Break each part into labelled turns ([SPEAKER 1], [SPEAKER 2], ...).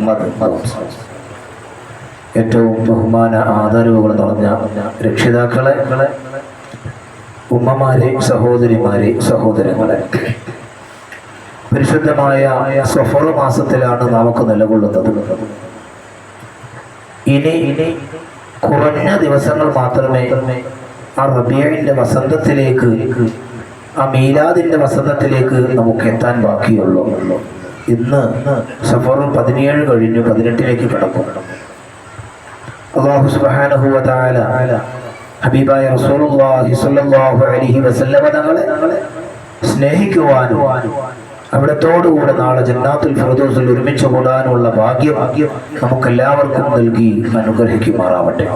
[SPEAKER 1] മുഹമ്മദ് ഏറ്റവും ബഹുമാന ആദരവുകൾ നിറഞ്ഞ രക്ഷിതാക്കളെ ഉമ്മമാരെ സഹോദരിമാരെ സഹോദരങ്ങളെ. പരിശുദ്ധമായ സഫർ മാസത്തിലാണ് നമുക്ക് നിലകൊള്ളുന്നത്. ഇനി ഇനി കുറഞ്ഞ ദിവസങ്ങൾ മാത്രമേ ആ റബിയയുടെ വസന്തത്തിലേക്ക് ആ മീലാദിന്റെ വസന്തത്തിലേക്ക് നമുക്ക് എത്താൻ ബാക്കിയുള്ളൂ. ഇന്ന് സഫർ പതിനേഴ് കഴിഞ്ഞു പതിനെട്ടിലേക്ക് കടക്കും. അള്ളാഹു തആല ഹബീബായ റസൂലുള്ളാഹി സ്വല്ലല്ലാഹു അലൈഹി വസല്ലമ തങ്ങളെ സ്നേഹിക്കുവാനും അവിടത്തോടുകൂടെ നാളെ ജന്നാത്തുൽ ഫിർദൗസിൽ ഒരുമിച്ച് കൂടാനുള്ള ഭാഗ്യം നമുക്കെല്ലാവർക്കും നൽകി അനുഗ്രഹിക്കുമാറാവട്ടെ.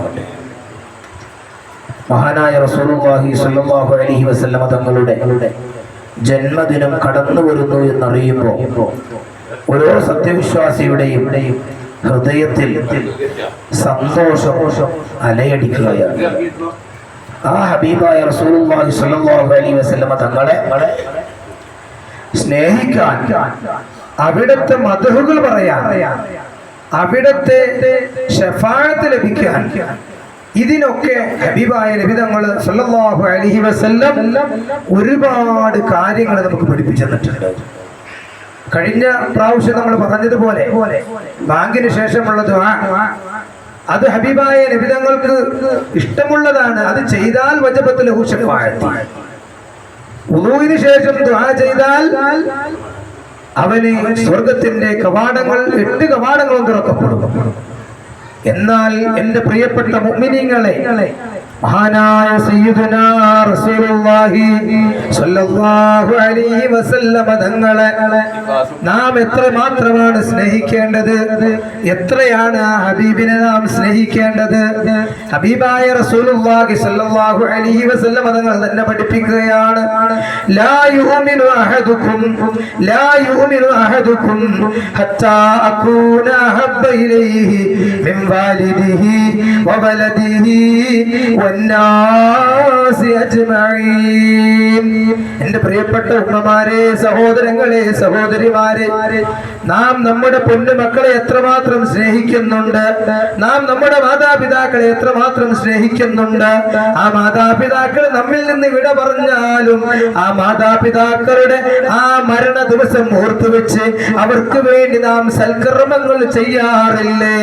[SPEAKER 1] മഹാനായ റസൂലുള്ളാഹി സ്വല്ലല്ലാഹു അലൈഹി വസല്ലമ തങ്ങളുടെ ജന്മദിനം കടന്നു വരുന്നു എന്നറിയുമ്പോൾ ഓരോ സത്യവിശ്വാസിയുടെയും ഹൃദയത്തിൽ സന്തോഷം അലയടിക്കുകയാണ്. ആ ഹബീബായ റസൂലുള്ളാഹി സ്വല്ലല്ലാഹു അലൈഹി വസല്ലമ തങ്ങളെ സ്നേഹിക്കാൻ അവിടുത്തെ മധുഹുകൾ പറയാൻ അവിടുത്തെ ലഭിക്കാൻ ഇതിനൊക്കെ ഹബീബായ ലഭിതങ്ങൾ സല്ലല്ലാഹു അലൈഹി വസല്ലം ഒരുപാട് കാര്യങ്ങൾ നമുക്ക് പഠിപ്പിച്ചു തന്നിട്ടുണ്ട്. കഴിഞ്ഞ പ്രാവശ്യം നമ്മൾ പറഞ്ഞതുപോലെ ബാങ്കിന് ശേഷമുള്ള ദുആ. അത് ഹബീബായ ലഭിതങ്ങൾക്ക് ഇഷ്ടമുള്ളതാണ്. അത് ചെയ്താൽ വജബത്തിൽ ഉദൂവിന് ശേഷം ദുആ ചെയ്താൽ അവന് സ്വർഗത്തിന്റെ കവാടങ്ങൾ എട്ട് കവാടങ്ങളും തുറക്കപ്പെടും. എന്നാൽ എന്റെ പ്രിയപ്പെട്ട മുഅ്മിനീങ്ങളെ മഹാനായ സയ്യിദുനാ വസല്ലമ തങ്ങളെ നാം എത്ര മാത്രമാണ് സ്നേഹിക്കേണ്ടത്? എത്രയാണ് ആ ഹബീബിനെ നാം സ്നേഹിക്കേണ്ടത്? ഹബീബായ റസൂലുള്ളാഹി സല്ലല്ലാഹു അലൈഹി തങ്ങൾ തന്നെ പഠിപ്പിക്കുകയാണ്. ലാ യുമിനു അഹദുക്കും ലാ ഹത്താ മിൻ വാലിദിഹി വന്നാസി എന്റെ പ്രിയപ്പെട്ട ഉമ്മമാരെ സഹോദരങ്ങളെ സഹോദരിമാരെ നാം നമ്മുടെ പൊന്നുമക്കളെ എത്രമാത്രം സ്നേഹിക്കുന്നുണ്ട്? നാം നമ്മുടെ മാതാപിതാക്കളെ എത്രമാത്രം സ്നേഹിക്കുന്നുണ്ട്? ആ മാതാപിതാക്കൾ നമ്മിൽ നിന്ന് വിട പറഞ്ഞാലും ആ മാതാപിതാക്കളുടെ ആ മരണ ദിവസം ഓർത്തു വെച്ച് അവർക്ക് വേണ്ടി നാം സൽക്കർമ്മങ്ങൾ ചെയ്യാറില്ലേ?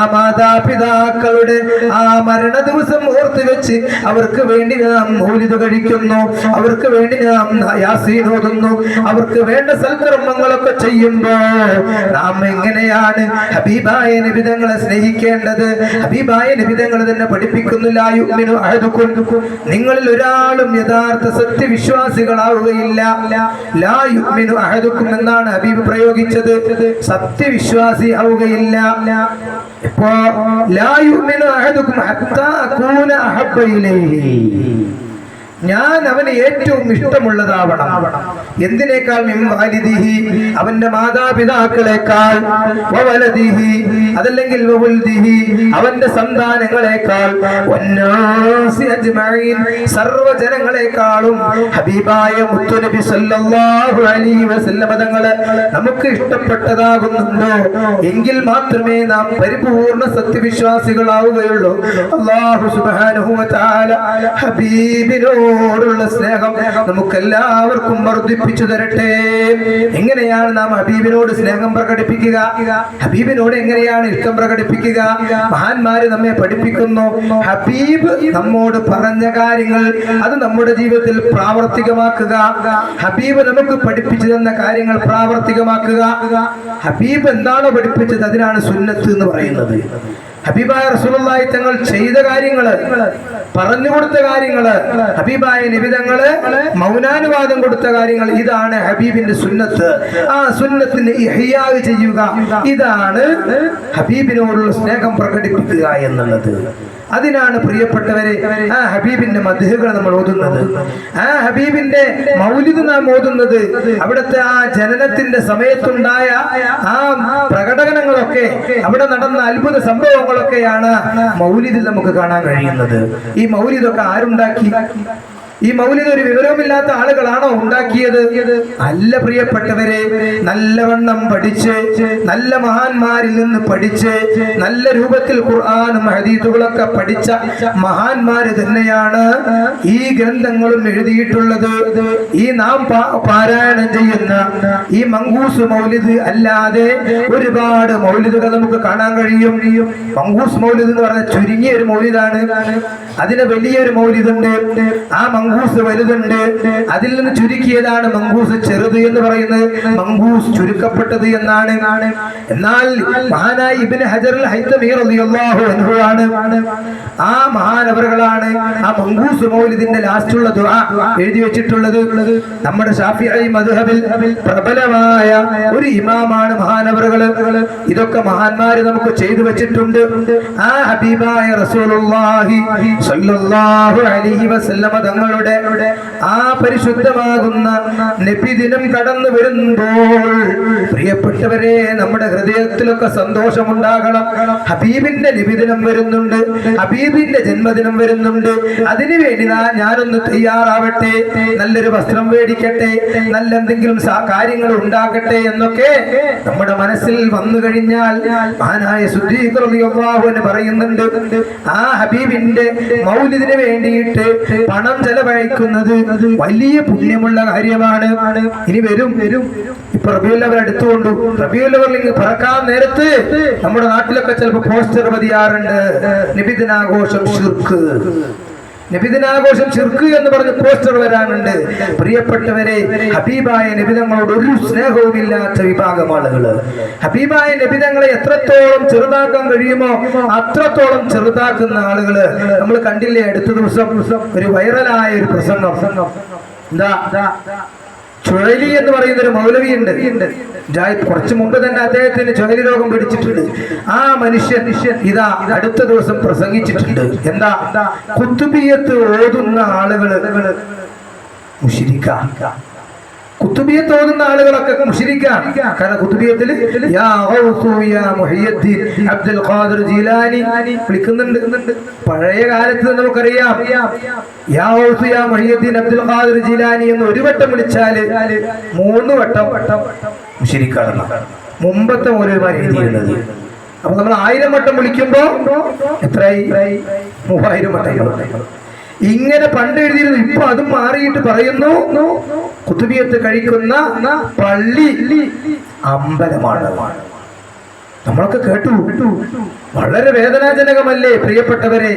[SPEAKER 1] ആ മാതാപിതാക്കളുടെ ആ മരണ ദിവസം ഓർത്തുവെച്ച് അവർക്ക് വേണ്ടി നാം മൂലിത കഴിക്കുന്നു അവർക്ക് വേണ്ടി യാസീൻ ഓതുന്നു. അവർക്ക് വേണ്ട സൽക്കർമ്മങ്ങളൊക്കെ ചെയ്യുമ്പോൾ നാം എങ്ങനെയാണ് ഹബീബായ നിബിതങ്ങളെ സ്നേഹിക്കേണ്ടത്? ഹബീബായ നിബിതങ്ങൾ തന്നെ പഠിപ്പിക്കുന്നില്ല യുഗ്മിനു അഹദുക്കും നിങ്ങളിൽ ഒരാളും യഥാർത്ഥ സത്യവിശ്വാസികളാവുകയില്ല. ലാ യുഗ്മിനു അഹദുക്കും എന്നാണ് ഹബീബ് പ്രയോഗിച്ചത്. സത്യവിശ്വാസി ആവുകയില്ല. ഇപ്പോ ലാ യുഗ്മിനു അഹദുക്കും ഞാൻ അവന് ഏറ്റവും ഇഷ്ടമുള്ളതാവണം. എന്തിനേക്കാൾ മിൻ വാലിദിഹി? അവന്റെ മാതാപിതാക്കളെക്കാൾ വവലദിഹി. അതല്ലെങ്കിൽ വവുൽദിഹി. അവന്റെ സന്താനങ്ങളെക്കാൾ സർവജനങ്ങളെക്കാളും ഹബീബായ മുത്തുനബി സല്ലല്ലാഹു അലൈഹി വസല്ലമ തങ്ങളെ നമുക്ക് ഇഷ്ടപ്പെട്ടതാകുന്നുണ്ടോ? എങ്കിൽ മാത്രമേ നാം പരിപൂർണ സത്യവിശ്വാസികളാവുകയുള്ളൂ. അല്ലാഹു സുബ്ഹാനഹു വ ഹബീബിനോടുള്ള സ്നേഹം നമുക്ക് എല്ലാവർക്കും വർദ്ധിപ്പിച്ചു തരട്ടെ. എങ്ങനെയാണ് നാം ഹബീബിനോട് സ്നേഹം പ്രകടിപ്പിക്കുക? ഹബീബിനോട് എങ്ങനെയാണ് ഇഷ്ടം പ്രകടിപ്പിക്കുക? മഹാന്മാര് നമ്മെ പഠിപ്പിക്കുന്നു. ഹബീബ് നമ്മോട് പറഞ്ഞ കാര്യങ്ങൾ അത് നമ്മുടെ ജീവിതത്തിൽ പ്രാവർത്തികമാക്കുക. ഹബീബ് നമുക്ക് പഠിപ്പിച്ചു തന്ന കാര്യങ്ങൾ പ്രാവർത്തികമാക്കുക. ഹബീബ് എന്താണോ പഠിപ്പിച്ചത് അതിനാണ് സുന്നത്ത് എന്ന് പറയുന്നത്. ഹബീബായ റസൂലുള്ളാഹി തങ്ങൾ ചെയ്ത കാര്യങ്ങൾ പറഞ്ഞു കൊടുത്ത കാര്യങ്ങൾ ഹബീബായ നിബിതങ്ങൾ മൗനാനുവാദം കൊടുത്ത കാര്യങ്ങൾ ഇതാണ് ഹബീബിന്റെ സുന്നത്ത്. ആ സുന്നത്തിന് ഇഹ്യാവ് ചെയ്യുക ഇതാണ് ഹബീബിനോടുള്ള സ്നേഹം പ്രകടിപ്പിക്കുക എന്നുള്ളത്. അതിനാണ് പ്രിയപ്പെട്ടവരെ ആ ഹബീബിന്റെ മധുഹകൾ നമ്മൾ ഓതുന്നത്. ആ ഹബീബിന്റെ മൗലിദ് നാം ഓതുന്നത് അവിടുത്തെ ആ ജനനത്തിന്റെ സമയത്തുണ്ടായ ആ പ്രകടനങ്ങളൊക്കെ അവിടെ നടന്ന അത്ഭുത സംഭവങ്ങളൊക്കെയാണ് മൗലിദിൽ നമുക്ക് കാണാൻ കഴിയുന്നത്. ഈ മൗലിദൊക്കെ ആരുണ്ടാക്കി? ഈ മൗലിക ഒരു വിവരവുമില്ലാത്ത ആളുകളാണോ ഉണ്ടാക്കിയത്? അല്ല പ്രിയപ്പെട്ടവരെ നല്ലവണ്ണം പഠിച്ച് നല്ല മഹാന്മാരിൽ നിന്ന് പഠിച്ച് നല്ല രൂപത്തിൽ ഖുർആാനും ഹദീസുകളൊക്കെ പഠിച്ച മഹാന്മാര് തന്നെയാണ് ഈ ഗ്രന്ഥങ്ങളും എഴുതിയിട്ടുള്ളത്. ഈ നാം പാരായണം ചെയ്യുന്ന ഈ മങ്കൂസ് മൗലിദ് അല്ലാതെ ഒരുപാട് മൗലിദുകൾ നമുക്ക് കാണാൻ കഴിയും. മങ്കൂസ് മൗലിദ് എന്ന് പറഞ്ഞ ചുരുങ്ങിയ ഒരു മൗലിദാണ്. അതിന് വലിയൊരു മൗലിദുണ്ട്. ആ മങ്കൂസ് വലുതുണ്ട്. അതിൽ നിന്ന് ചുരുക്കിയതാണ് മങ്കൂസ് ചെറുത് എന്ന് പറയുന്നത്. മങ്കൂസ് ചുരുക്കപ്പെട്ടത് എന്നാണ്. എന്നാൽ മഹാനായ ഇബിന് ഹജറിൽ ആണ് ആ മഹാനവറുകളാണ് ആ മങ്കൂസ് മൗലിദിന്റെ ലാസ്റ്റുള്ള ദുആ എഴുതി വെച്ചിട്ടുള്ളത്. നമ്മുടെ ഷാഫിഈ മദ്ഹബിൽ പ്രബലമായ ഒരു ഇമാമാണ് മഹാനവറുകൾ. ഇതൊക്കെ മഹാന്മാര് നമുക്ക് ചെയ്തു വെച്ചിട്ടുണ്ട്. ആ ഹബീബായ റസൂലുള്ളാഹി സ്വല്ലല്ലാഹു അലൈഹി വസല്ലമ തങ്ങളുടെ ആ പരിശുദ്ധമാകുന്ന നബിദിനം കടന്നു വരുമ്പോൾ പ്രിയപ്പെട്ടവരെ നമ്മുടെ ഹൃദയത്തിലൊക്കെ സന്തോഷമുണ്ടാകണം. ഹബീബിന്റെ നബിദിനം വരുന്നുണ്ട്. ഹബീബിന്റെ ജന്മദിനം വരുന്നുണ്ട്. അതിനുവേണ്ടി ഞാനൊന്ന് തയ്യാറാവട്ടെ. നല്ലൊരു വസ്ത്രം മേടിക്കട്ടെ. നല്ല എന്തെങ്കിലും കാര്യങ്ങൾ ഉണ്ടാക്കട്ടെ എന്നൊക്കെ നമ്മുടെ മനസ്സിൽ വന്നു കഴിഞ്ഞാൽ മഹാനായ ശുദ്ധീകൃതി പറയുന്നുണ്ട്. ആ ഹബീബിന്റെ മൗലിദിന് വേണ്ടിയിട്ട് പണം ചെലവഴിക്കുന്നത് വലിയ പുണ്യമുള്ള കാര്യമാണ്. ഇനി വരും. വരും ഇപ്പൊ റബിയുള്ളവർ എടുത്തുകൊണ്ടു റബിയുല്ലവർ പറക്കാൻ നേരത്ത് നമ്മുടെ നാട്ടിലൊക്കെ ചിലപ്പോ പോസ്റ്റർ പതിയാറുണ്ട്. നിബിദിനാഘോഷം ഷിർക്ക് നബിദിനാഘോഷം ചെറുക്ക് എന്ന് പറഞ്ഞ് പോസ്റ്റർ വരാനുണ്ട്. പ്രിയപ്പെട്ടവരെ ഹബീബായ നബിതങ്ങളോട് ഒരു സ്നേഹവും ഇല്ലാത്ത വിഭാഗം ആളുകൾ ഹബീബായ നബിതങ്ങളെ എത്രത്തോളം ചെറുതാക്കാൻ കഴിയുമോ അത്രത്തോളം ചെറുതാക്കുന്ന ആളുകൾ നമ്മൾ കണ്ടില്ലേ അടുത്ത ദിവസം ഒരു വൈറലായ ഒരു പ്രസംഗം. എന്താ? ചുഴലി എന്ന് പറയുന്ന ഒരു മൗലവിയുണ്ട് കുറച്ചു മുമ്പ് തന്നെ അദ്ദേഹത്തിന് ചുഴലി രോഗം പിടിച്ചിട്ടുണ്ട്. ആ മനുഷ്യൻ ഇതാ അടുത്ത ദിവസം പ്രസംഗിച്ചിട്ടുണ്ട്. എന്താ? കുത്തുബിയത്ത് ഓതുന്ന ആളുകൾ കുത്തുബിയത്ത് ഓതുന്ന ആളുകളൊക്കെ മുഷിരിക്കാം കാരണം കുത്തുബിയത്തിൽ അബ്ദുൽ ഖാദിർ ജീലാനി വിളിക്കുന്നുണ്ട്. പഴയ കാലത്ത് നമുക്കറിയാം. യാ യാ മൊഹിയദ്ദീൻ അബ്ദുൽ ഖാദിർ ജീലാനി എന്ന് ഒരു വട്ടം വിളിച്ചാൽ മൂന്ന് വട്ടം മുഷിരിക്കാണെന്ന മുമ്പത്തെ മൗലവിമാർ എഴുതിയിരുന്നത്. അപ്പൊ നമ്മൾ ആയിരം വട്ടം വിളിക്കുമ്പോ എത്രയായി മൂവായിരം വട്ടം ഇങ്ങനെ പണ്ട് എഴുതിയിരുന്നു ഇപ്പൊ അതും മാറിയിട്ട് പറയുന്നു. കുത്തുബിയത്ത് കഴിക്കുന്ന പള്ളി അമ്പലമാണ്. നമ്മളൊക്കെ കേട്ടു. വളരെ വേദനാജനകമല്ലേ പ്രിയപ്പെട്ടവരെ?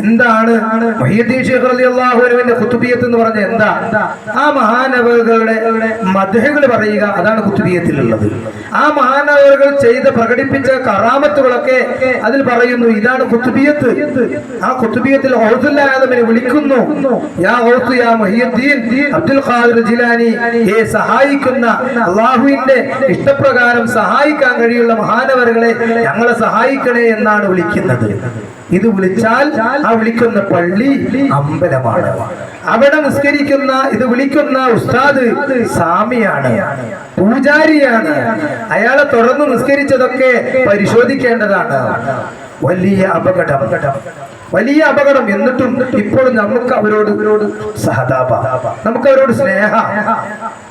[SPEAKER 1] എന്താണ് കുത്തുബിയത്ത് എന്ന് പറഞ്ഞ എന്താ? ആ മഹാനവകളുടെ മധുഹകൾ പറയുക അതാണ് കുത്തുബിയത്തിലുള്ളത്. ആ മഹാനവകൾ ചെയ്ത് പ്രകടിപ്പിച്ച കറാമത്തുകളൊക്കെ അതിൽ പറയുന്നു ഇതാണ് കുത്തുബിയത്ത്. ആ കുത്തുബിയത്തിൽ ഔസുല്ലാദമിനെ വിളിക്കുന്നു. യാ ഹൗസു യാ മഹിയുദ്ദീൻ അബ്ദുൽ ഖാദിർ ജിലാനി ഏ സഹായിക്കുന്ന അള്ളാഹുവിന്റെ ഇഷ്ടപ്രകാരം സഹായിക്കാൻ കഴിയുള്ള മഹാനവറുകളെ ഞങ്ങളെ സഹായിക്കണേ എന്നാണ് വിളിക്കുന്നത്. ഇത് വിളിച്ചാൽ ആ വിളിക്കുന്ന പള്ളി അമ്പലമാണ്. അവിടെ നിസ്കരിക്കുന്ന ഇത് വിളിക്കുന്ന ഉസ്താദ് സാമിയാണ് പൂജാരിയാണ്. അയാളെ തുടർന്ന് നിസ്കരിച്ചതൊക്കെ പരിശോധിക്കേണ്ടതാണ്. വലിയ അപകടം. വലിയ അപകടം എന്നിട്ടും ഇപ്പോഴും നമുക്ക് അവരോട് ഇവരോട് സഹതാപ. നമുക്ക് അവരോട് സ്നേഹ.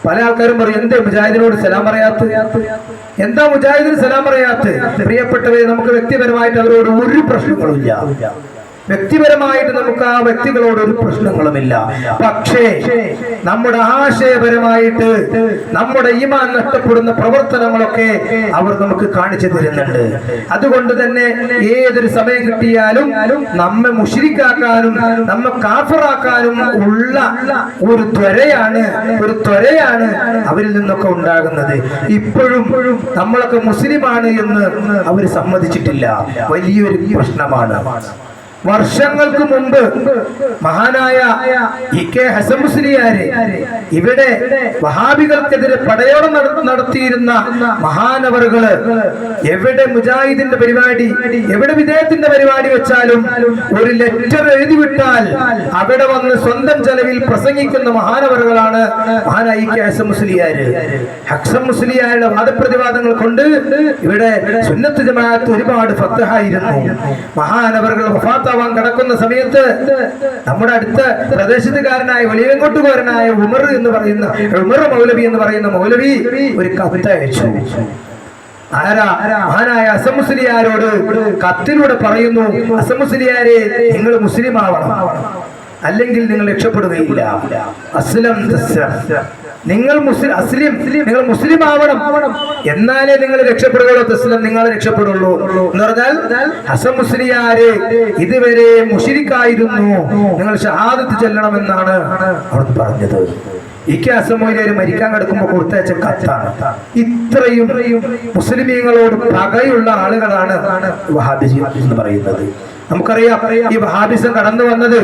[SPEAKER 1] പല ആൾക്കാരും പറയും എന്താ മുജാഹിദിനോട് സലാം പറയാത്ത എന്താ മുജാഹിദിന് സലാം പറയാത്ത പ്രിയപ്പെട്ടവരെ നമുക്ക് വ്യക്തിപരമായിട്ട് അവരോട് ഒരു പ്രശ്നങ്ങളും ഇല്ല. വ്യക്തിപരമായിട്ട് നമുക്ക് ആ വ്യക്തികളോട് ഒരു പ്രശ്നങ്ങളുമില്ല. പക്ഷേ നമ്മുടെ ആശയപരമായിട്ട് നമ്മുടെ ഈമാൻ നഷ്ടപ്പെടുന്ന പ്രവർത്തനങ്ങളൊക്കെ അവർ നമുക്ക് കാണിച്ചു തരുന്നുണ്ട്. അതുകൊണ്ട് തന്നെ ഏതൊരു സമയം കിട്ടിയാലും നമ്മെ മുഷിരിക്കാക്കാനും നമ്മെ കാഫറാക്കാനും ഉള്ള ഒരു ത്വരയാണ് ഒരു ത്വരയാണ് അവരിൽ നിന്നൊക്കെ ഉണ്ടാകുന്നത്. ഇപ്പോഴും നമ്മളൊക്കെ മുസ്ലിമാണ് എന്ന് അവർ സമ്മതിച്ചിട്ടില്ല. വലിയൊരു പ്രശ്നമാണ്. വർഷങ്ങൾക്ക് മുമ്പ് മഹാനായ ഇ കെ ഹസൻ മുസ്ലിയാര് ഇവിടെ വഹാബികൾക്കെതിരെ പടയോടം നടത്തിയിരുന്ന മഹാനവറുകൾ എവിടെ മുജാഹിദിന്റെ പരിപാടി എവിടെ വിദേഹത്തിന്റെ പരിപാടി വെച്ചാലും ഒരു ലെറ്റർ എഴുതി വിട്ടാൽ അവിടെ വന്ന് സ്വന്തം ചെലവിൽ പ്രസംഗിക്കുന്ന മഹാനവറുകളാണ് മഹാനായ ഇ കെ ഹസൻ മുസ്ലിയാര്. ഹക്സം വാദപ്രതിവാദങ്ങൾ കൊണ്ട് ഇവിടെ സുന്നത്ത് ജമാഅത്ത് ഒരുപാട് ഫത്തഹായിരുന്നു മഹാനവറുകൾ വഫാത്താ ഷഹാദാവാൻ കിടക്കുന്ന സമയത്ത് നമ്മുടെ അടുത്ത പ്രദേശത്തുകാരനായ വലിയങ്കോട്ടുകാരനായ ഉമർ എന്ന് പറയുന്ന ഉമർ മൗലവി എന്ന് പറയുന്ന മൗലവി ഒരു കവിത അയച്ചു. ആരാ? മഹാനായ അസമുസ്ലിയാരോട് കത്തിലൂടെ പറയുന്നു അസമുസ്ലിയാരെ നിങ്ങൾ മുസ്ലിം ആവണം അല്ലെങ്കിൽ നിങ്ങൾ രക്ഷപ്പെടുകയില്ല. അസ്ലം. നിങ്ങൾ മുസ്ലിം അസ്ലിം നിങ്ങൾ മുസ്ലിം ആവണം എന്നാലേ നിങ്ങൾ രക്ഷപ്പെടുകയുള്ളൂ തസ്ലം നിങ്ങൾ രക്ഷപ്പെടുള്ളൂ. എന്ന് പറഞ്ഞാൽ ഹസൻ മുസ്ലിയാരെ ഇതുവരെ മുഷിരിക്കായിരുന്നു. നിങ്ങൾ ഷഹാദത്ത് ചെല്ലണമെന്നാണ് അവിടുന്ന് പറഞ്ഞത്. ഇക്ക് അസമോയിലേര് മരിക്കാൻ കിടക്കുമ്പോൾ കൊടുത്തയച്ച കത്താണ്. ഇത്രയും മുസ്ലിമീങ്ങളോട് പകയുള്ള ആളുകളാണ് വഹാബിജി എന്ന് പറയുന്നത്. നമുക്കറിയാം ഈ വഹാബിസം കടന്നു വന്നത്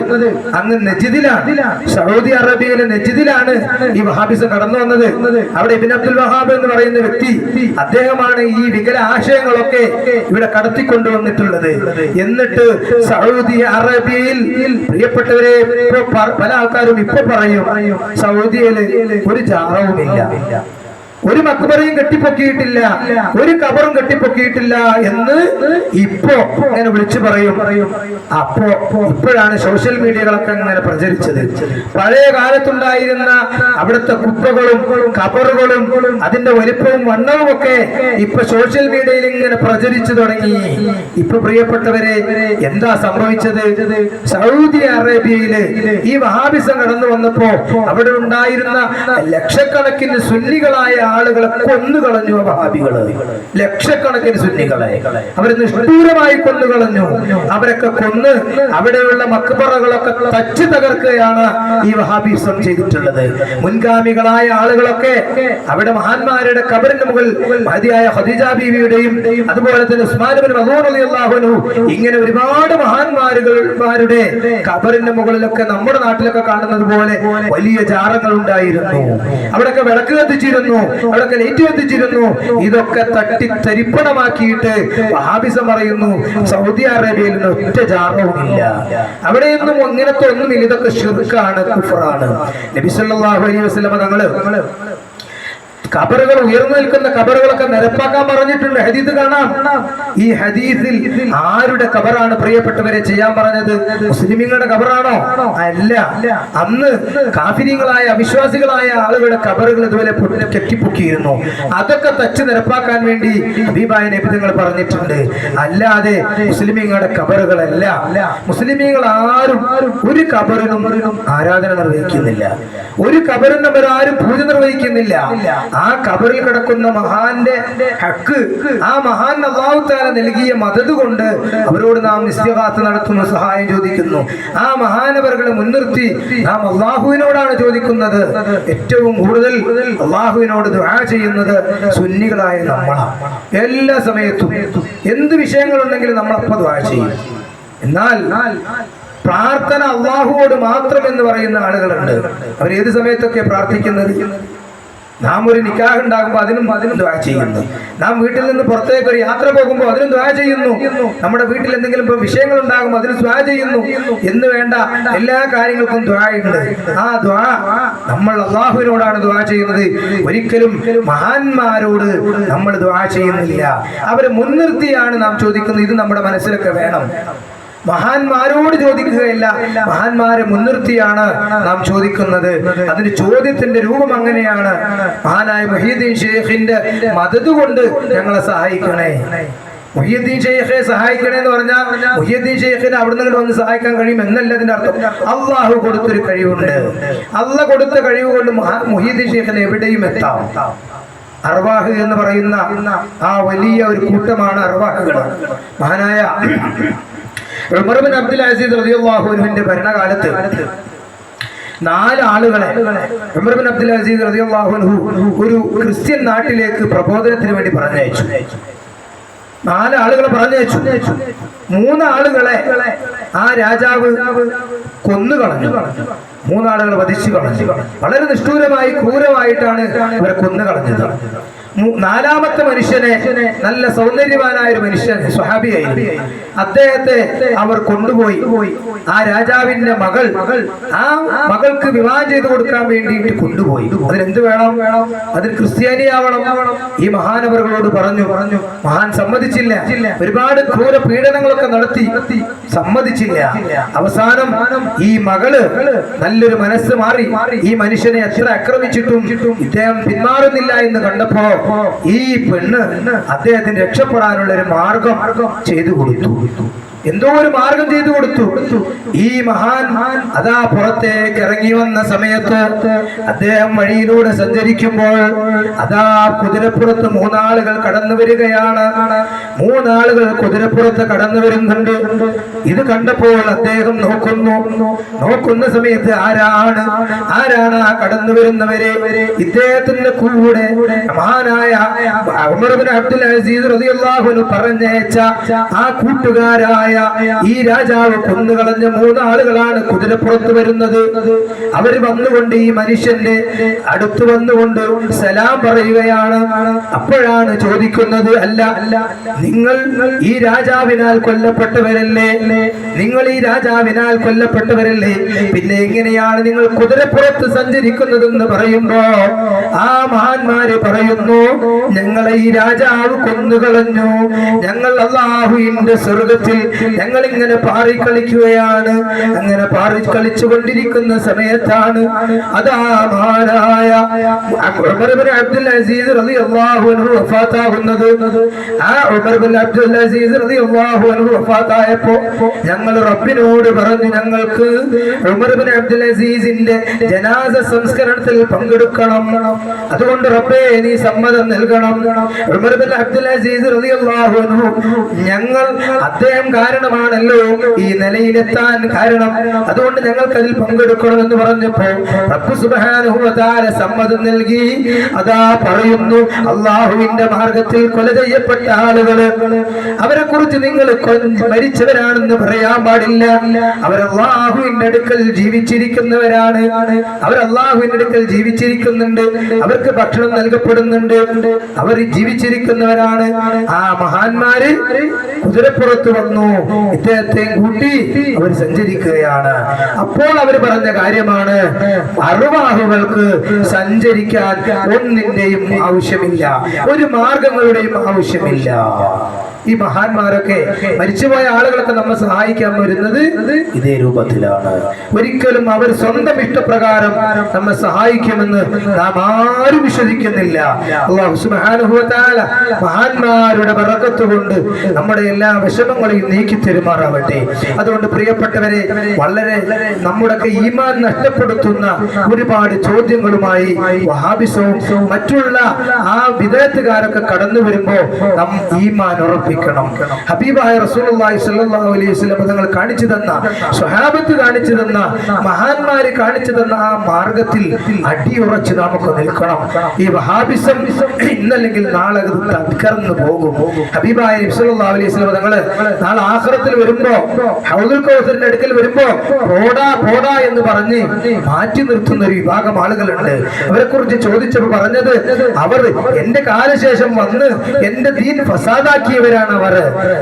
[SPEAKER 1] അങ്ങ് നെജിദിലാണ്. സൗദി അറേബ്യയിലെ നെജിദിലാണ് ഈ വഹാബിസം കടന്നു വന്നത്. അവിടെ ഇബിൻ അബ്ദുൽ വഹാബ് എന്ന് പറയുന്ന വ്യക്തി അദ്ദേഹമാണ് ഈ വികല ആശയങ്ങളൊക്കെ ഇവിടെ കടത്തിക്കൊണ്ടുവന്നിട്ടുള്ളത്. എന്നിട്ട് സൗദി അറേബ്യയിൽ പ്രിയപ്പെട്ടവരെ പല ആൾക്കാരും ഇപ്പൊ പറയും സൗദിയിൽ ഒരു ജാറവുമില്ല. ഒരു മക്ബറയും കെട്ടിപ്പൊക്കിയിട്ടില്ല. ഒരു കബറും കെട്ടിപ്പൊക്കിയിട്ടില്ല എന്ന് ഇപ്പോ ഇങ്ങനെ വിളിച്ചു പറയും. അപ്പോ ഇപ്പോഴാണ് സോഷ്യൽ മീഡിയകളൊക്കെ അങ്ങനെ പ്രചരിച്ചത്. പഴയ കാലത്തുണ്ടായിരുന്ന അവിടുത്തെ കുപ്പകളും കബറുകളും അതിന്റെ വലിപ്പവും വണ്ണവും ഒക്കെ ഇപ്പൊ സോഷ്യൽ മീഡിയയിൽ ഇങ്ങനെ പ്രചരിച്ചു തുടങ്ങി. ഇപ്പൊ പ്രിയപ്പെട്ടവരെ എന്താ സംഭവിച്ചത്? സൗദി അറേബ്യയിൽ ഈ വഹാബിസം കടന്നു വന്നപ്പോ അവിടെ ഉണ്ടായിരുന്ന ലക്ഷക്കണക്കിന് സുന്നികളായ ആളുകളെ കൊന്നുകളഞ്ഞു വഹാബികൾ. ലക്ഷക്കണക്കിന് സുന്നികളെ. അവരെ നിഷ്ഠൂരമായി കൊന്നുകളഞ്ഞു. അവരൊക്കെ കൊന്ന് അവിടെയുള്ള മക്ബറകളൊക്കെ തച്ചു തകർക്കുകയാണ് ഈ വഹാബിസം ചെയ്തിട്ടുള്ളത്. മുൻഗാമികളായ ആളുകളൊക്കെ അവിടെ മഹാന്മാരുടെ കബറിന് മുകളിൽ മതിയായ ഖദീജ ബീവിയുടെയും അതുപോലെ തന്നെ ഉസ്മാൻ ബിൻ മദൂൻ റളിയല്ലാഹു അൻഹു ഇങ്ങനെ ഒരുപാട് മഹാന്മാരുകളുടെ കബറിന്റെ മുകളിലൊക്കെ നമ്മുടെ നാട്ടിലൊക്കെ കാണുന്നത് പോലെ വലിയ ജാറങ്ങൾ ഉണ്ടായിരുന്നു അവിടെയൊക്കെ വിളക്ക് കത്തിച്ചിരുന്നു. അവിടെയൊക്കെ ലൈറ്റ് കത്തിച്ചിരുന്നു ഇതൊക്കെ തട്ടി തരിപ്പണമാക്കിയിട്ട് ഹാബിസ പറയുന്നു സൗദി അറേബ്യയിൽ നിന്ന് ഒറ്റ ജാറവുമില്ല. അവിടെ അവിടെയൊന്നും ഇങ്ങനത്തെ ഒന്നുമില്ല ഇതൊക്കെ ഷിർക്കാണ് കുഫറാണ്. നബി സല്ലല്ലാഹു അലൈഹി വസല്ലമ തങ്ങൾ കബറുകൾ ഉയർന്നു നിൽക്കുന്ന കബറുകളൊക്കെ നിരപ്പാക്കാൻ പറഞ്ഞിട്ടുണ്ട്. ഹദീസ് കാണാം. ഈ ഹദീസിൽ ആരുടെ കബറാണ് പ്രിയപ്പെട്ടവരെ ചെയ്യാൻ പറഞ്ഞത്? മുസ്ലിമീങ്ങളുടെ കബറാണോ അല്ല. അന്ന് കാഫിര്യങ്ങളായ അവിശ്വാസികളായ ആളുകളുടെ കബറുകൾ ഇതുപോലെ കെട്ടിപ്പൊക്കിയിരുന്നു. അതൊക്കെ തച്ച് നിരപ്പാക്കാൻ വേണ്ടി ഹബീബായ നബിതങ്ങൾ പറഞ്ഞിട്ടുണ്ട്. അല്ലാതെ മുസ്ലിമീങ്ങളുടെ കബറുകളല്ല മുസ്ലിമീങ്ങൾ ആരും ഒരു കബറിനും ആരാധന നിർവഹിക്കുന്നില്ല. ഒരു കബറിനും ആരും പൂജ നിർവഹിക്കുന്നില്ല. ആ കബറിൽ കിടക്കുന്ന മഹാന്റെ ഹക്ക് ആ മഹാൻ അള്ളാഹുത്താല നൽകിയ മദത് കൊണ്ട് അവരോട് നാം നിസ്യകാത്ത് നടത്തുന്ന സഹായം ചോദിക്കുന്നു. ആ മഹാനവറുകളെ മുൻനിർത്തി നാം അള്ളാഹുവിനോടാണ് ചോദിക്കുന്നത്. ഏറ്റവും കൂടുതൽ അള്ളാഹുവിനോട് ദുആ ചെയ്യുന്നത് സുന്നികളായ നമ്മളാണ് എല്ലാ സമയത്തും എന്ത് വിഷയങ്ങളുണ്ടെങ്കിലും നമ്മൾ ദ്വാ ദുആ ചെയ്യും. എന്നാൽ പ്രാർത്ഥന അള്ളാഹുവോട് മാത്രം എന്ന് പറയുന്ന ആളുകളുണ്ട്. അവർ ഏത് സമയത്തൊക്കെ പ്രാർത്ഥിക്കുന്നത്? നാം ഒരു നിക്കാഹ് ഉണ്ടാകുമ്പോൾ അതിനും അതിനും ദ്വാ ചെയ്യുന്നു. നാം വീട്ടിൽ നിന്ന് പുറത്തേക്ക് ഒരു യാത്ര പോകുമ്പോൾ അതിനും ദ്വാ ചെയ്യുന്നു. നമ്മുടെ വീട്ടിൽ എന്തെങ്കിലും വിഷയങ്ങൾ ഉണ്ടാകുമ്പോൾ അതിന് ദ്വാ ചെയ്യുന്നു. എന്ന് വേണ്ട എല്ലാ കാര്യങ്ങൾക്കും ദ്വാ ഉണ്ട്. ആ ദ്വാ നമ്മൾ അള്ളാഹുവിനോടാണ് ദ്വാ ചെയ്യുന്നത്. ഒരിക്കലും മഹാന്മാരോട് നമ്മൾ ദ്വാ ചെയ്യുന്നില്ല. അവരെ മുൻനിർത്തിയാണ് നാം ചോദിക്കുന്നത്. ഇത് നമ്മുടെ മനസ്സിലൊക്കെ വേണം. മഹാന്മാരോട് ചോദിക്കുകയില്ല. മഹാന്മാരെ മുൻനിർത്തിയാണ് നാം ചോദിക്കുന്നത്. അതിന് ചോദ്യത്തിന്റെ രൂപം അങ്ങനെയാണ്. മഹാനായ മുഹീദ്ദീൻ ഷെയ്ഖിന്റെ മതത് കൊണ്ട് ഞങ്ങളെ സഹായിക്കണേ. മുഹ്യദ്ദീൻ ഷെയ്ഖെ സഹായിക്കണേ എന്ന് പറഞ്ഞാൽ മുഹ്യദ്ദീൻ ഷെയ്ഖിനെ അവിടെ നിന്ന് വന്ന് സഹായിക്കാൻ കഴിയും എന്നല്ല അതിന്റെ അർത്ഥം. അള്ളാഹു കൊടുത്തൊരു കഴിവുണ്ട്. അല്ല കൊടുത്ത കഴിവ് കൊണ്ട് മഹാ- മുഹ്യദ്ദീൻ ഷെയ്ഖിന് എവിടെയും എത്താം. അർവാഹ് എന്ന് പറയുന്ന ആ വലിയ ഒരു കൂട്ടമാണ് അർവാഹുകൾ. മഹാനായ ഉമർ ബിൻ അബ്ദുൽ അസീസ് റളിയല്ലാഹു അൻഹുവിന്റെ ഭരണകാലത്ത് നാല് ആളുകളെ ഉമർ ബിൻ അബ്ദുൽ അസീസ് റളിയല്ലാഹു അൻഹു ഒരു ക്രിസ്ത്യൻ നാട്ടിലേക്ക് പ്രബോധനത്തിന് വേണ്ടി പറഞ്ഞയച്ചു. നാലാളുകളെ പറഞ്ഞയച്ചു. മൂന്ന് ആളുകളെ ആ രാജാവ് കൊന്നു കളഞ്ഞു മൂന്നാളുകളെ വധിച്ചു കളഞ്ഞു വളരെ നിഷ്ഠൂരമായി ക്രൂരമായിട്ടാണ് ഇവരെ കൊന്നു കളഞ്ഞത് മൂ- നാലാമത്തെ മനുഷ്യനെ നല്ല സൗന്ദര്യവാനായ ഒരു മനുഷ്യൻ സ്വഹാബിയായി അദ്ദേഹത്തെ അവർ കൊണ്ടുപോയി. ആ രാജാവിന്റെ മകൾ ആ മകൾക്ക് വിവാഹം ചെയ്തു കൊടുക്കാൻ വേണ്ടിയിട്ട് കൊണ്ടുപോയി. അതിനെന്ത് വേണം? അതിൽ ക്രിസ്ത്യാനി ആവണം. ഈ മഹാനവറുകളോട് പറഞ്ഞു പറഞ്ഞു മഹാൻ സമ്മതിച്ചില്ല. ഒരുപാട് ക്രൂര പീഡനങ്ങളൊക്കെ നടത്തി. സമ്മതിച്ചില്ല. അവസാനം ഈ മകൾ നല്ലൊരു മനസ്സ് മാറി. ഈ മനുഷ്യനെ എത്ര ആക്രമിച്ചിട്ടും ഇദ്ദേഹം പിന്മാറുന്നില്ല എന്ന് കണ്ടപ്പോ ഈ പെണ്ണ് അദ്ദേഹത്തിന് രക്ഷപ്പെടാനുള്ള ഒരു മാർഗം ചെയ്തു കൊടുത്തു. എന്തോ ഒരു മാർഗം ചെയ്തു കൊടുത്തു. ഈ മഹാൻ അതാ പുറത്തേക്ക് ഇറങ്ങി വന്ന സമയത്ത് അദ്ദേഹം വഴിയിലൂടെ സഞ്ചരിക്കുമ്പോൾ അതാ കുതിരപ്പുറത്ത് മൂന്നാളുകൾ കടന്നു വരികയാണ്. മൂന്നാളുകൾ കുതിരപ്പുറത്ത് കടന്നു വരുന്നുണ്ട്. ഇത് കണ്ടപ്പോൾ അദ്ദേഹം നോക്കുന്നു. നോക്കുന്ന സമയത്ത് ആരാണ്? ആരാണ് ആ കടന്നു വരുന്നവരെ? ഇദ്ദേഹത്തിന്റെ കൂടെ മഹാനായ പറഞ്ഞയച്ച ആ കൂട്ടുകാരായ ഈ രാജാവ് കൊന്നുകളഞ്ഞ മൂന്നാളുകളാണ് കുതിരപ്പുറത്ത് വരുന്നത്. അവർ വന്നുകൊണ്ട് ഈ മനുഷ്യന്റെ അടുത്ത് വന്നുകൊണ്ട് സലാം പറയുകയാണ്. അപ്പോഴാണ് ചോദിക്കുന്നത് അല്ല അല്ല നിങ്ങൾ ഈ രാജാവിനാൽ കൊല്ലപ്പെട്ടവരല്ലേ? നിങ്ങൾ ഈ രാജാവിനാൽ കൊല്ലപ്പെട്ടവരല്ലേ? പിന്നെ എങ്ങനെയാണ് നിങ്ങൾ കുതിരപ്പുറത്ത് സഞ്ചരിക്കുന്നതെന്ന് പറയുമ്പോ ആ മഹാന്മാര് പറയുന്നു ഞങ്ങളെ ഈ രാജാവ് കൊന്നുകളഞ്ഞു ഞങ്ങൾ അള്ളാഹുവിന്റെ സ്വർഗത്തിൽ ഞങ്ങൾ ഇങ്ങനെ പാറിക്കളിക്കുകയാണ് അങ്ങനെ പാറിക്കളിച്ചുകൊണ്ടിരിക്കുന്ന സമയത്താണ് അതാ മഹാനായ അബ്ദുൽ അസീസ് ആ അബ്ദുൽ അസീസ് ഞങ്ങൾ റബ്ബിനോട് പറഞ്ഞു ഞങ്ങൾക്ക് അബ്ദുൽ അസീസിന്റെ ജനാസ സംസ്കരണത്തിൽ പങ്കെടുക്കണം. അതുകൊണ്ട് റബ്ബേ നീ സമ്മതം നൽകണം റളിയല്ലാഹു അൻഹു. ഞങ്ങൾ അദ്ദേഹം കാരണമാണല്ലോ ഈ നിലയിലെത്താൻ കാരണം. അതുകൊണ്ട് ഞങ്ങൾക്ക് അതിൽ പങ്കെടുക്കണമെന്ന് പറഞ്ഞപ്പോ സമ്മതം നൽകി അതാ പറയുന്നു അള്ളാഹുവിന്റെ മാർഗത്തിൽ കൊല ചെയ്യപ്പെട്ട ആളുകൾ അവരെ കുറിച്ച് നിങ്ങൾ മരിച്ചവരാണെന്ന് പറയാൻ പാടില്ല. അവർ അള്ളാഹുവിന്റെ അടുക്കൽ ജീവിച്ചിരിക്കുന്നവരാണ്. അവർ അള്ളാഹുവിന്റെ അടുക്കൽ ജീവിച്ചിരിക്കുന്നുണ്ട്. അവർക്ക് ഭക്ഷണം നൽകപ്പെടുന്നുണ്ട്. അവർ ജീവിച്ചിരിക്കുന്നവരാണ്. ആ മഹാന്മാര് കുതിരപ്പുറത്ത് വന്നു. ഇദ്ദേഹത്തെ കൂട്ടി അവർ സഞ്ചരിക്കുകയാണ്. അപ്പോൾ അവർ പറഞ്ഞ കാര്യമാണ് അറുവാഹുകൾക്ക് സഞ്ചരിക്കാൻ ഒന്നിന്റെയും ആവശ്യമില്ല. ഒരു മാർഗങ്ങളുടെയും ആവശ്യമില്ല. ഈ മഹാന്മാരൊക്കെ മരിച്ചുപോയ ആളുകളൊക്കെ നമ്മൾ സഹായിക്കാൻ വരുന്നത് ഇതേ രൂപത്തിലാണ്. ഒരിക്കലും അവർ സ്വന്തം ഇഷ്ടപ്രകാരം നമ്മെ സഹായിക്കുമെന്ന് നാം ആരും വിശ്വസിക്കുന്നില്ല. മഹാന്മാരുടെ ബറക്കത്ത് കൊണ്ട് നമ്മുടെ എല്ലാ വിഷമങ്ങളെയും നീക്കി തരുമാറാവട്ടെ. അതുകൊണ്ട് പ്രിയപ്പെട്ടവരെ വളരെ നമ്മുടെ ഈമാൻ നഷ്ടപ്പെടുത്തുന്ന ഒരുപാട് ചോദ്യങ്ങളുമായി വഹാബിസവും മറ്റുള്ള ആ വിദേഹത്തുകാരൊക്കെ കടന്നു വരുമ്പോ നാം ഈമാൻ ഉറപ്പിക്കണം ഹബീബായ റസൂലുള്ളാഹി സ്വല്ലല്ലാഹു അലൈഹി വസല്ലം തങ്ങൾ കാണിച്ചു തന്ന സ്വഹാബത്ത് കാണിച്ചു തന്ന മഹാന്മാര് കാണിച്ചു തന്ന ആ മാർഗത്തിൽ അടിയുറച്ച് നമുക്ക് നിൽക്കണം. ഈ വഹാബിസം ഇന്നല്ലെങ്കിൽ നാളെ തകർന്നു പോകും. ഹബീബായ സല്ലല്ലാഹു അലൈഹി വസല്ലം തങ്ങൾ നാളെ ആഖിറത്തിൽ വരുമ്പോ ഹൗദുൽ കൗസറിന്റെ അടുക്കൽ വരുമ്പോ പോടാ പോടാ എന്ന് പറഞ്ഞ് മാറ്റി നിർത്തുന്ന ഒരു വിഭാഗം ആളുകളുണ്ട്. അവരെ കുറിച്ച് ചോദിച്ചപ്പോൾ പറഞ്ഞത് അവർ എന്റെ കാലശേഷം വന്ന് എന്റെ ദീൻ ഫസാദാക്കിയവരാണ് അവർ.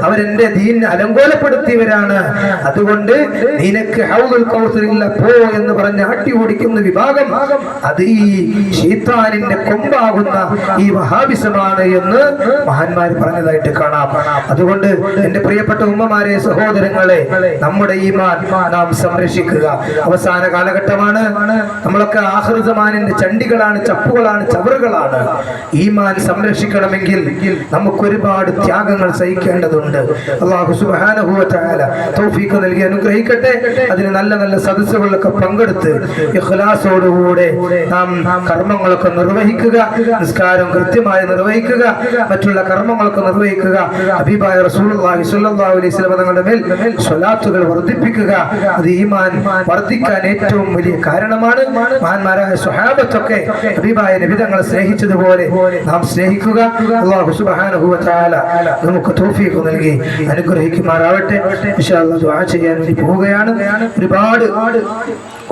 [SPEAKER 1] അവരെന്റെ ദീൻ അലങ്കോലപ്പെടുത്തിയവരാണ്. അതുകൊണ്ട് നിനക്ക് ഹൗദുൽ കൗസറില്ല പോ എന്ന് പറഞ്ഞ് ആട്ടി ഓടിക്കുന്ന വിഭാഗം അത് ഈ ഷീത്താനിന്റെ കൊമ്പാകുന്ന ഈ വഹാബിസമാണ് എന്ന് മഹാന്മാർ പറഞ്ഞതായിട്ട് കാണാം. അതുകൊണ്ട് എന്റെ പ്രിയപ്പെട്ട ഉമ്മമാരെ സഹോദരങ്ങളെ നമ്മുടെ ഈ നാം സംരക്ഷിക്കുക. അവസാന കാലഘട്ടമാണ്. നമ്മളൊക്കെ ആഹൃതമാനിന്റെ ചണ്ടികളാണ് ചപ്പുകളാണ് ചവറുകളാണ്. ഈമാൻ സംരക്ഷിക്കണമെങ്കിൽ നമുക്ക് ഒരുപാട് സഹിക്കേണ്ടതുണ്ട്. അള്ളാഹു തആല തൗഫീഖ് നൽകി അനുഗ്രഹിക്കട്ടെ. അതിന് നല്ല നല്ല സദസ്സുകളിലൊക്കെ പങ്കെടുത്ത് ഇഖ്ലാസോടുകൂടെ നാം കർമ്മങ്ങളൊക്കെ നിർവഹിക്കുക നിസ്കാരം കൃത്യമായി നിർവഹിക്കുക മറ്റുള്ള കർമ്മങ്ങളൊക്കെ നിർവഹിക്കുക. റസൂലുള്ളാഹി സ്വല്ലല്ലാഹു അലൈഹി തങ്ങളുടെ മേൽ സ്വലാത്തുകൾ വർദ്ധിപ്പിക്കുക. അത് ഈമാൻ വർദ്ധിക്കാൻ ഏറ്റവും വലിയ കാരണമാണ്. മഹാന്മാരായ സ്വഹാബത്തൊക്കെ ഹബീബായ നിബിതങ്ങളെ സ്നേഹിച്ചതുപോലെ നാം സ്നേഹിക്കുക. അള്ളാഹു വ തആല നമുക്ക് തൗഫീഖ് നൽകി അനുഗ്രഹിക്കുമാറാവട്ടെ. അല്ലാഹ് ദുആ ചെയ്യാൻ വേണ്ടി പോവുകയാണ്. ഒരുപാട്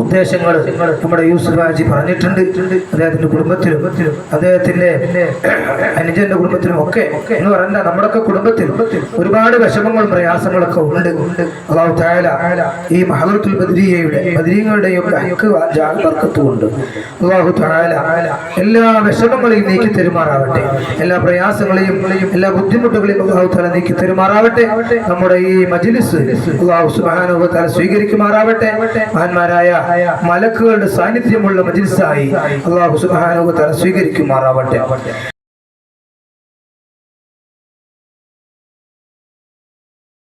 [SPEAKER 1] ഉദ്ദേശങ്ങൾ നമ്മുടെ യൂസുഫ് ഹാജി പറഞ്ഞിട്ടുണ്ട്. അദ്ദേഹത്തിന്റെ കുടുംബത്തിലും അദ്ദേഹത്തിന്റെ അനുജന്റെ കുടുംബത്തിലും ഒക്കെ എന്ന് പറഞ്ഞാൽ നമ്മുടെയൊക്കെ കുടുംബത്തിൽ ഒരുപാട് വിഷമങ്ങളും പ്രയാസങ്ങളൊക്കെ ഉണ്ട്. അള്ളാഹു തായാല ഈ മഹദുൽ ബദ്രീയയുടെ ബദ്രീങ്ങളുടെയും ഒക്കെ ഹക്ക് അള്ളാഹു തായാല എല്ലാ വിഷമങ്ങളെയും നീക്കി തെരുമാറാവട്ടെ. എല്ലാ പ്രയാസങ്ങളെയും എല്ലാ ബുദ്ധിമുട്ടുകളെയും അള്ളാഹു താല നീക്കി തെരുമാറാവട്ടെ. നമ്മുടെ ഈ മജിലിസ് അള്ളാഹു സുബ്ഹാനഹു താല സ്വീകരിക്കുമാറാവട്ടെ. മഹാന്മാരായ മലക്കുകളുടെ സാന്നിധ്യമുള്ള മജ്ലിസായി അള്ളാഹു തല സ്വീകരിക്കുമാറാവട്ടെ.